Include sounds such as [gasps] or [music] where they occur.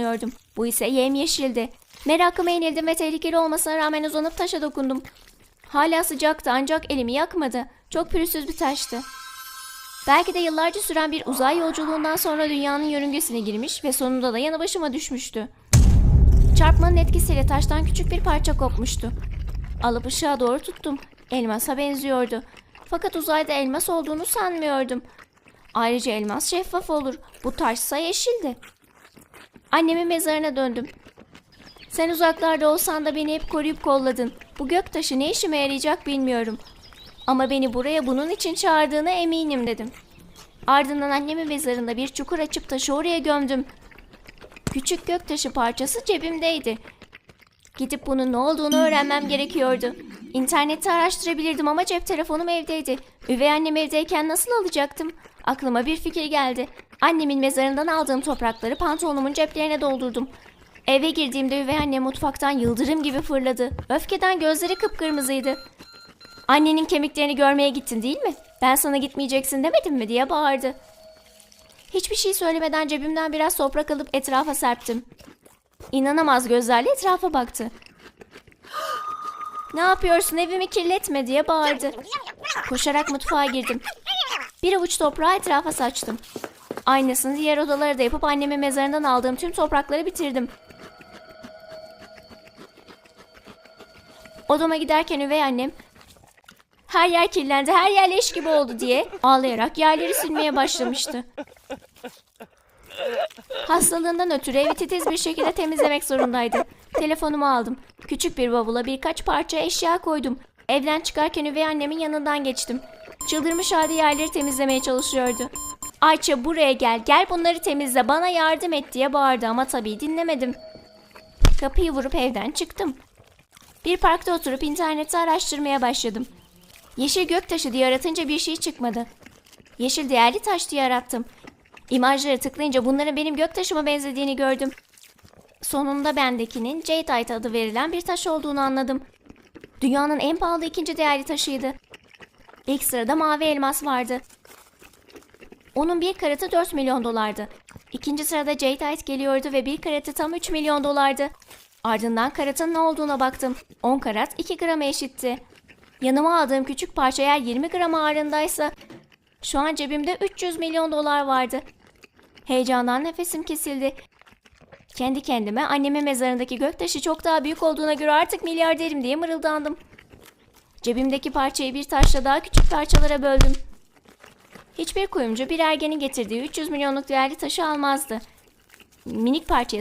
sanıyordum. Bu ise yemyeşildi. Merakıma yenildim ve tehlikeli olmasına rağmen uzanıp taşa dokundum. Hala sıcaktı ancak elimi yakmadı. Çok pürüzsüz bir taştı. Belki de yıllarca süren bir uzay yolculuğundan sonra dünyanın yörüngesine girmiş ve sonunda da yanı başıma düşmüştü. Çarpmanın etkisiyle taştan küçük bir parça kopmuştu. Alıp ışığa doğru tuttum. Elmasa benziyordu. Fakat uzayda elmas olduğunu sanmıyordum. Ayrıca elmas şeffaf olur. Bu taşsa yeşildi. Annemin mezarına döndüm. Sen uzaklarda olsan da beni hep koruyup kolladın. Bu göktaşı ne işime yarayacak bilmiyorum. Ama beni buraya bunun için çağırdığına eminim dedim. Ardından annemin mezarında bir çukur açıp taşı oraya gömdüm. Küçük göktaşı parçası cebimdeydi. Gidip bunun ne olduğunu öğrenmem gerekiyordu. İnternette araştırabilirdim ama cep telefonum evdeydi. Üvey annem evdeyken nasıl alacaktım? Aklıma bir fikir geldi. Annemin mezarından aldığım toprakları pantolonumun ceplerine doldurdum. Eve girdiğimde üvey annem mutfaktan yıldırım gibi fırladı. Öfkeden gözleri kıpkırmızıydı. Annenin kemiklerini görmeye gittin değil mi? Ben sana gitmeyeceksin demedim mi diye bağırdı. Hiçbir şey söylemeden cebimden biraz toprak alıp etrafa serptim. İnanamaz gözlerle etrafa baktı. [gasps] Ne yapıyorsun evimi kirletme diye bağırdı. Koşarak mutfağa girdim. Bir avuç toprağı etrafa saçtım. Aynısını diğer odalara da yapıp annemin mezarından aldığım tüm toprakları bitirdim. Odama giderken üvey annem her yer kirlendi, her yer leş gibi oldu diye ağlayarak yerleri silmeye başlamıştı. Hastalığından ötürü evi titiz bir şekilde temizlemek zorundaydı. Telefonumu aldım. Küçük bir bavula birkaç parça eşya koydum. Evden çıkarken üvey annemin yanından geçtim. Çıldırmış halde yerleri temizlemeye çalışıyordu. Ayça buraya gel, gel bunları temizle, bana yardım et diye bağırdı ama tabii dinlemedim. Kapıyı vurup evden çıktım. Bir parkta oturup internette araştırmaya başladım. Yeşil göktaşı diye aratınca bir şey çıkmadı. Yeşil değerli taş diye arattım. İmajları tıklayınca bunların benim göktaşıma benzediğini gördüm. Sonunda bendekinin Jadeite adı verilen bir taş olduğunu anladım. Dünyanın en pahalı ikinci değerli taşıydı. İlk sırada mavi elmas vardı. Onun bir karatı 4 milyon dolardı. İkinci sırada Jadeite geliyordu ve bir karatı tam 3 milyon dolardı. Ardından karatın ne olduğuna baktım. 10 karat 2 grama eşitti. Yanıma aldığım küçük parça eğer 20 gram ağırlığındaysa şu an cebimde 300 milyon dolar vardı. Heyecandan nefesim kesildi. Kendi kendime annemin mezarındaki göktaşı çok daha büyük olduğuna göre artık milyarderim diye mırıldandım. Cebimdeki parçayı bir taşla daha küçük parçalara böldüm. Hiçbir kuyumcu bir ergenin getirdiği 300 milyonluk değerli taşı almazdı. Minik parçaya